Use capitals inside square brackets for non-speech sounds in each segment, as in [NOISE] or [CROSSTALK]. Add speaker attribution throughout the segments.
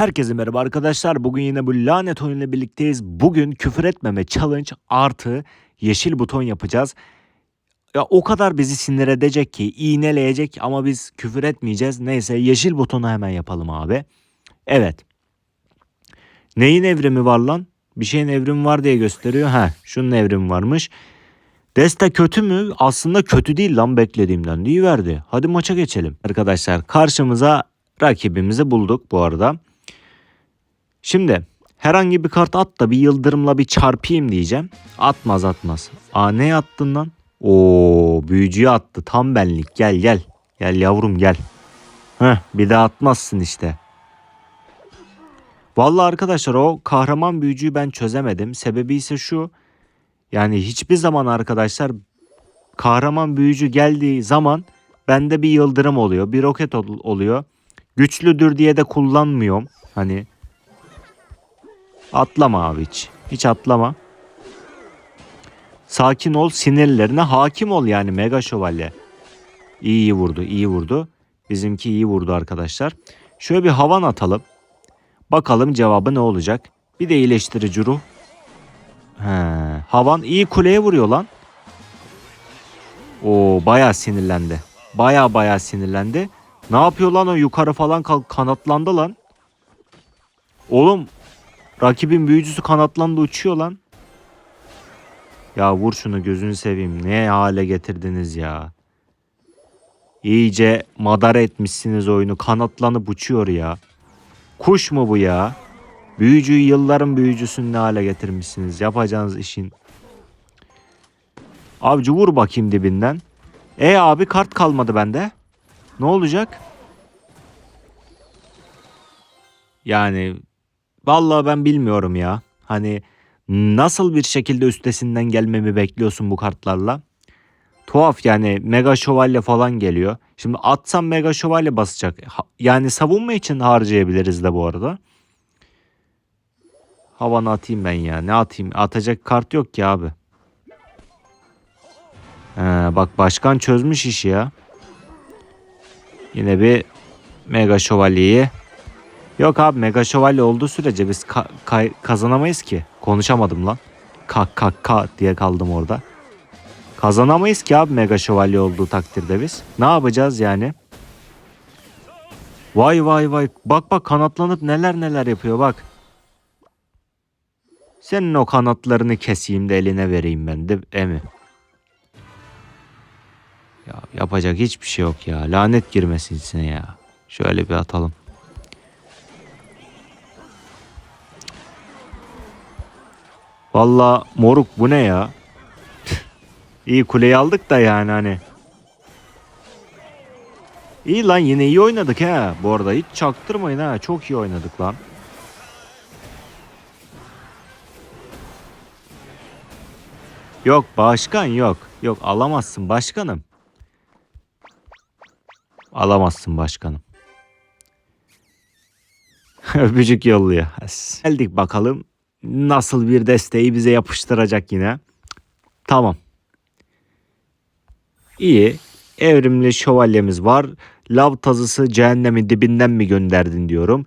Speaker 1: Herkese merhaba arkadaşlar. Bugün yine bu lanet oyunla birlikteyiz. Bugün küfür etmeme challenge artı yeşil buton yapacağız. Ya o kadar bizi sinir edecek ki iğneleyecek ama biz küfür etmeyeceğiz. Neyse yeşil butonu hemen yapalım abi. Evet. Neyin evrimi var lan? Bir şeyin evrimi var diye gösteriyor. Ha, şunun evrimi varmış. Deste kötü mü? Aslında kötü değil lan beklediğimden. İyi verdi. Hadi maça geçelim. Arkadaşlar karşımıza rakibimizi bulduk bu arada. Şimdi herhangi bir kart at da bir yıldırımla bir çarpayım diyeceğim. Atmaz atmaz. Aa ne attın lan? Oo büyücüyü attı. Tam benlik. Gel gel. Gel yavrum gel. Heh bir daha atmazsın işte. Vallahi arkadaşlar o kahraman büyücüyü ben çözemedim. Sebebi ise şu. Yani hiçbir zaman arkadaşlar kahraman büyücü geldiği zaman bende bir yıldırım oluyor. Bir roket ol- oluyor. Güçlüdür diye de kullanmıyorum. Hani atlama abi hiç. Hiç atlama. Sakin ol sinirlerine hakim ol yani mega şövalye. İyi vurdu iyi vurdu. Bizimki iyi vurdu arkadaşlar. Şöyle bir havan atalım. Bakalım cevabı ne olacak. Bir de iyileştirici ruh. He, havan iyi kuleye vuruyor lan. O bayağı sinirlendi. Bayağı bayağı sinirlendi. Ne yapıyor lan o yukarı falan kal- kanatlandı lan. Oğlum rakibin büyücüsü kanatlandı uçuyor lan. Ya vur şunu gözünü seveyim. Ne hale getirdiniz ya. İyice madara etmişsiniz oyunu. Kanatlanıp uçuyor ya. Kuş mu bu ya? Büyücüyü yılların büyücüsünü ne hale getirmişsiniz. Yapacağınız işin. Abici vur bakayım dibinden. E abi kart kalmadı bende. Ne olacak? Yani vallahi ben bilmiyorum ya. Hani nasıl bir şekilde üstesinden gelmemi bekliyorsun bu kartlarla? Tuhaf yani mega şövalye falan geliyor. Şimdi atsam mega şövalye basacak. Yani savunma için harcayabiliriz de bu arada. Havanı atayım ben ya. Ne atayım? Atacak kart yok ki abi. He, bak başkan çözmüş işi ya. Yine bir mega şövalyeyi. Yok abi mega şövalye olduğu sürece biz ka- kay- kazanamayız ki. Konuşamadım lan. Kak kak ka diye kaldım orada. Kazanamayız ki abi mega şövalye olduğu takdirde biz. Ne yapacağız yani? Vay vay vay. Bak bak kanatlanıp neler neler yapıyor bak. Senin o kanatlarını keseyim de eline vereyim ben de emi. Ya yapacak hiçbir şey yok ya. Lanet girmesin içine ya. Şöyle bir atalım. Valla moruk bu ne ya? İyi kuleyi aldık da yani hani. İyi lan yine iyi oynadık ha. Bu arada hiç çaktırmayın ha. Çok iyi oynadık lan. Yok başkan yok. Yok alamazsın başkanım. Alamazsın başkanım. [LAUGHS] Öpücük yolluyor. Geldik bakalım nasıl bir desteği bize yapıştıracak yine. Tamam. İyi. Evrimli şövalyemiz var. Lav tazısı cehennemin dibinden mi gönderdin diyorum.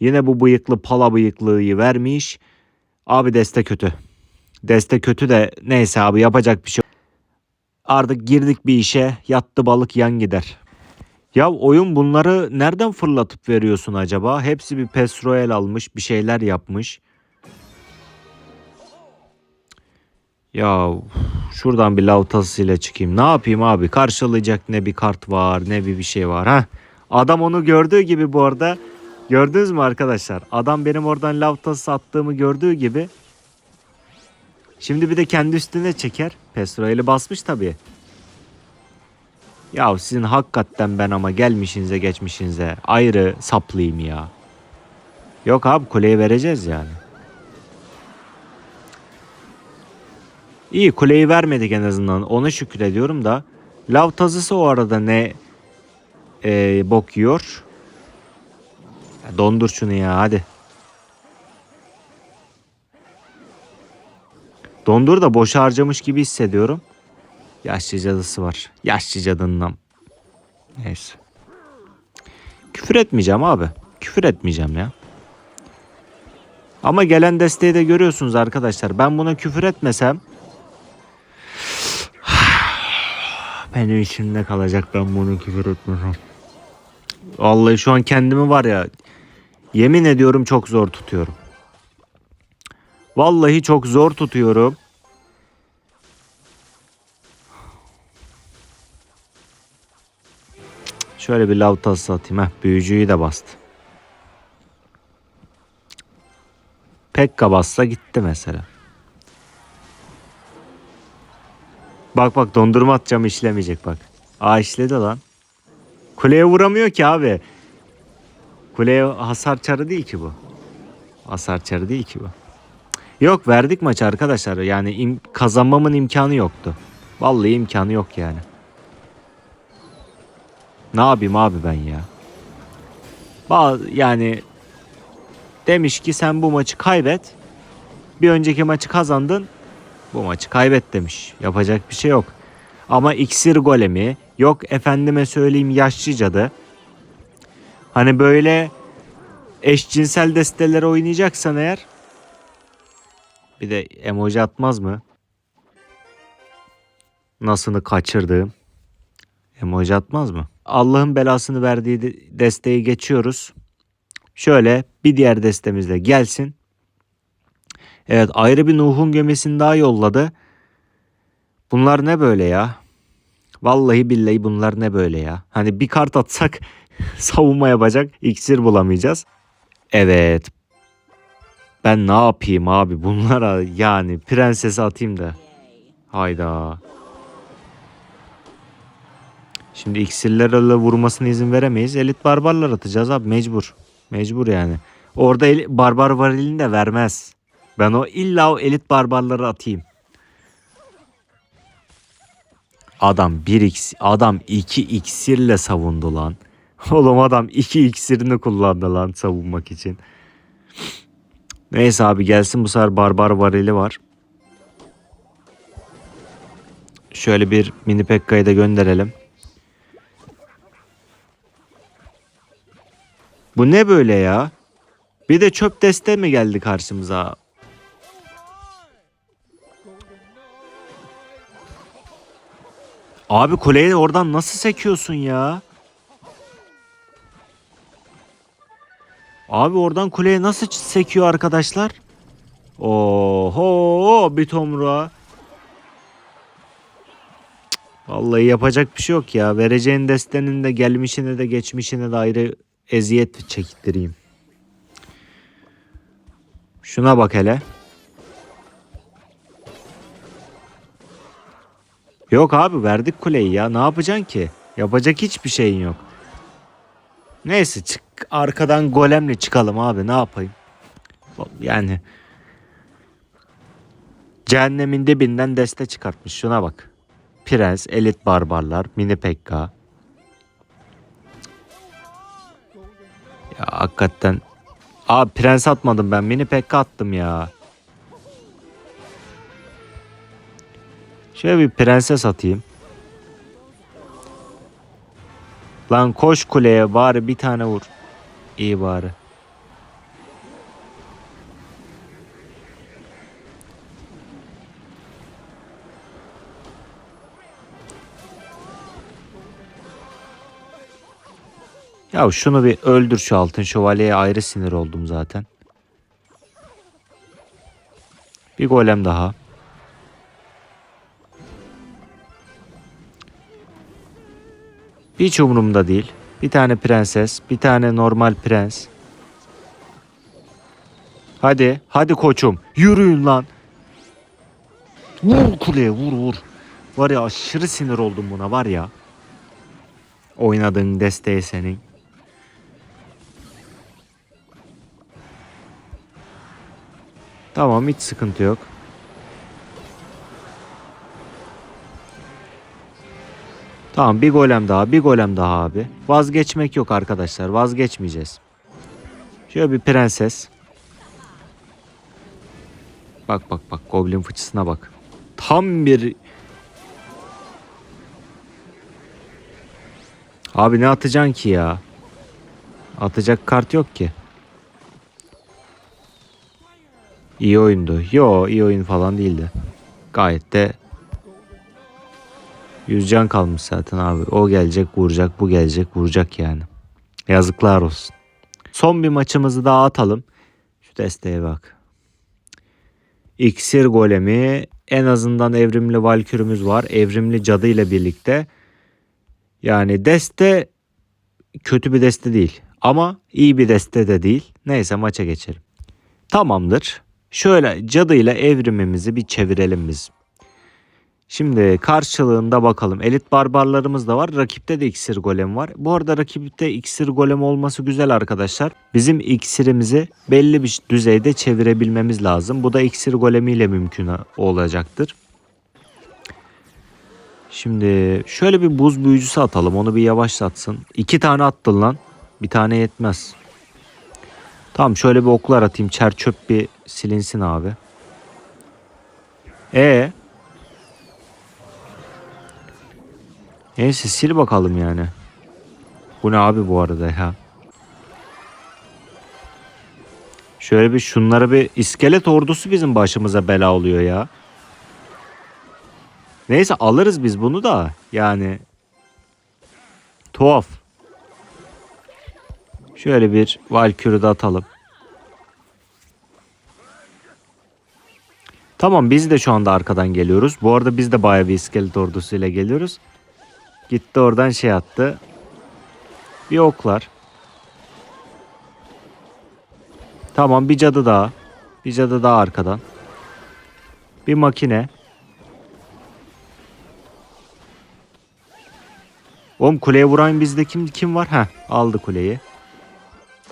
Speaker 1: Yine bu bıyıklı pala bıyıklıyı vermiş. Abi deste kötü. Deste kötü de neyse abi yapacak bir şey. Artık girdik bir işe yattı balık yan gider. Ya oyun bunları nereden fırlatıp veriyorsun acaba? Hepsi bir PES Royal almış bir şeyler yapmış. Ya şuradan bir lav tasıyla çıkayım. Ne yapayım abi? Karşılayacak ne bir kart var ne bir bir şey var. ha. Adam onu gördüğü gibi bu arada. Gördünüz mü arkadaşlar? Adam benim oradan lav tasası attığımı gördüğü gibi. Şimdi bir de kendi üstüne çeker. Pestro'yu basmış tabii. Ya sizin hakikaten ben ama gelmişinize geçmişinize ayrı saplayayım ya. Yok abi kuleyi vereceğiz yani. İyi kuleyi vermedik en azından ona şükrediyorum da. Lav tazısı o arada ne e, bok yiyor. Dondur şunu ya hadi. Dondur da boş harcamış gibi hissediyorum. Yaşlı cadısı var. Yaşlı cadından. Neyse. Küfür etmeyeceğim abi. Küfür etmeyeceğim ya. Ama gelen desteği de görüyorsunuz arkadaşlar. Ben buna küfür etmesem benim içimde kalacak ben bunu küfür etmesem. Vallahi şu an kendimi var ya yemin ediyorum çok zor tutuyorum. Vallahi çok zor tutuyorum. Şöyle bir lav tası atayım. Heh, büyücüyü de bastı. Pekka bassa gitti mesela. Bak bak dondurma atacağım işlemeyecek bak. Aa işledi lan. Kuleye vuramıyor ki abi. Kuleye hasar çarı değil ki bu. Hasar çarı değil ki bu. Yok verdik maçı arkadaşlar. Yani im- kazanmamın imkanı yoktu. Vallahi imkanı yok yani. Ne yapayım abi ben ya? Ba- yani demiş ki sen bu maçı kaybet. Bir önceki maçı kazandın. Bu maçı kaybet demiş. Yapacak bir şey yok. Ama iksir golemi yok efendime söyleyeyim yaşlı cadı. Hani böyle eşcinsel desteleri oynayacaksan eğer bir de emoji atmaz mı? Nasını kaçırdığım. Emoji atmaz mı? Allah'ın belasını verdiği de- desteği geçiyoruz. Şöyle bir diğer destemizle gelsin. Evet ayrı bir Nuh'un gemisini daha yolladı. Bunlar ne böyle ya? Vallahi billahi bunlar ne böyle ya? Hani bir kart atsak [LAUGHS] savunma yapacak iksir bulamayacağız. Evet. Ben ne yapayım abi bunlara yani prensesi atayım da. Hayda. Şimdi iksirlerle vurmasına izin veremeyiz. Elit barbarlar atacağız abi mecbur. Mecbur yani. Orada el- barbar varilini de vermez. Ben o illa o elit barbarları atayım. Adam 1 x adam 2 iksirle savundu lan. [LAUGHS] Oğlum adam 2 iksirini kullandı lan savunmak için. Neyse abi gelsin bu sefer barbar varili var. Şöyle bir mini Pekka'yı da gönderelim. Bu ne böyle ya? Bir de çöp deste mi geldi karşımıza? Abi kuleyi oradan nasıl sekiyorsun ya? Abi oradan kuleye nasıl sekiyor arkadaşlar? Oho bir tomruğa. Vallahi yapacak bir şey yok ya. Vereceğin destenin de gelmişine de geçmişine de ayrı eziyet çektireyim. Şuna bak hele. Yok abi verdik kuleyi ya. Ne yapacaksın ki? Yapacak hiçbir şeyin yok. Neyse çık arkadan golemle çıkalım abi ne yapayım? Yani cehennemin dibinden deste çıkartmış şuna bak. Prens, elit barbarlar, mini pekka. Ya hakikaten Abi prens atmadım ben mini pekka attım ya. Şöyle bir prenses atayım. Lan koş kuleye bari bir tane vur. İyi bari. Ya şunu bir öldür şu altın şövalyeye ayrı sinir oldum zaten. Bir golem daha. Hiç umurumda değil. Bir tane prenses, bir tane normal prens. Hadi, hadi koçum. Yürüyün lan. Vur kuleye, vur vur. Var ya aşırı sinir oldum buna var ya. Oynadığın desteği senin. Tamam hiç sıkıntı yok. Tamam bir golem daha bir golem daha abi. Vazgeçmek yok arkadaşlar vazgeçmeyeceğiz. Şöyle bir prenses. Bak bak bak goblin fıçısına bak. Tam bir... Abi ne atacaksın ki ya? Atacak kart yok ki. İyi oyundu. Yo iyi oyun falan değildi. Gayet de 100 can kalmış zaten abi. O gelecek vuracak bu gelecek vuracak yani. Yazıklar olsun. Son bir maçımızı daha atalım. Şu desteğe bak. İksir golemi en azından evrimli valkürümüz var. Evrimli cadı ile birlikte. Yani deste kötü bir deste değil. Ama iyi bir deste de değil. Neyse maça geçelim. Tamamdır. Şöyle cadıyla evrimimizi bir çevirelim biz. Şimdi karşılığında bakalım. Elit barbarlarımız da var. Rakipte de iksir golem var. Bu arada rakipte iksir golem olması güzel arkadaşlar. Bizim iksirimizi belli bir düzeyde çevirebilmemiz lazım. Bu da iksir golemiyle mümkün olacaktır. Şimdi şöyle bir buz büyücüsü atalım. Onu bir yavaşlatsın. İki tane attın lan. Bir tane yetmez. Tamam şöyle bir oklar atayım. Çer çöp bir silinsin abi. E Neyse sil bakalım yani. Bu ne abi bu arada ya. Şöyle bir şunlara bir iskelet ordusu bizim başımıza bela oluyor ya. Neyse alırız biz bunu da yani. Tuhaf. Şöyle bir Valkyrie'de de atalım. Tamam biz de şu anda arkadan geliyoruz. Bu arada biz de bayağı bir iskelet ordusuyla geliyoruz. Gitti oradan şey attı. Bir oklar. Tamam bir cadı daha. Bir cadı daha arkadan. Bir makine. Oğlum kuleye vuran bizde kim kim var? Ha aldı kuleyi.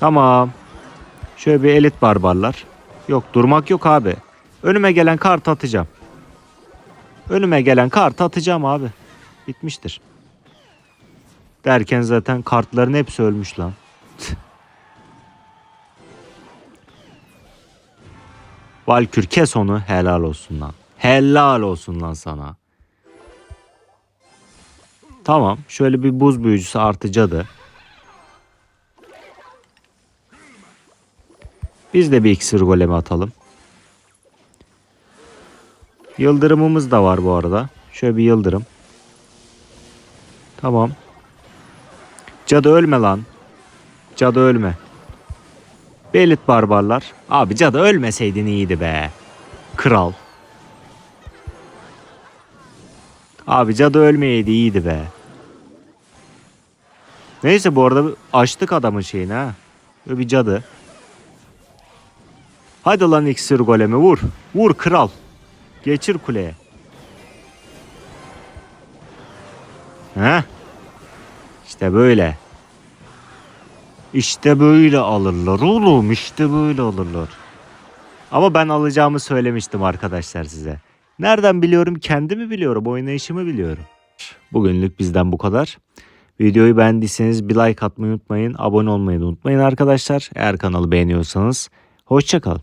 Speaker 1: Tamam. Şöyle bir elit barbarlar. Yok durmak yok abi. Önüme gelen kart atacağım. Önüme gelen kart atacağım abi. Bitmiştir. Derken zaten kartların hepsi ölmüş lan. [LAUGHS] Valkür kes onu helal olsun lan. Helal olsun lan sana. Tamam şöyle bir buz büyücüsü artı cadı. Biz de bir iksir golemi atalım. Yıldırımımız da var bu arada. Şöyle bir yıldırım. Tamam. Cadı ölme lan. Cadı ölme. Belit barbarlar. Abi cadı ölmeseydin iyiydi be. Kral. Abi cadı ölmeyeydi iyiydi be. Neyse bu arada açtık adamın şeyini ha. Böyle bir cadı. Hadi lan iksir golemi vur. Vur kral. Geçir kuleye. He? İşte böyle. İşte böyle alırlar oğlum. İşte böyle alırlar. Ama ben alacağımı söylemiştim arkadaşlar size. Nereden biliyorum? Kendimi biliyorum. Oynayışımı biliyorum. Bugünlük bizden bu kadar. Videoyu beğendiyseniz bir like atmayı unutmayın. Abone olmayı da unutmayın arkadaşlar. Eğer kanalı beğeniyorsanız. Hoşçakalın.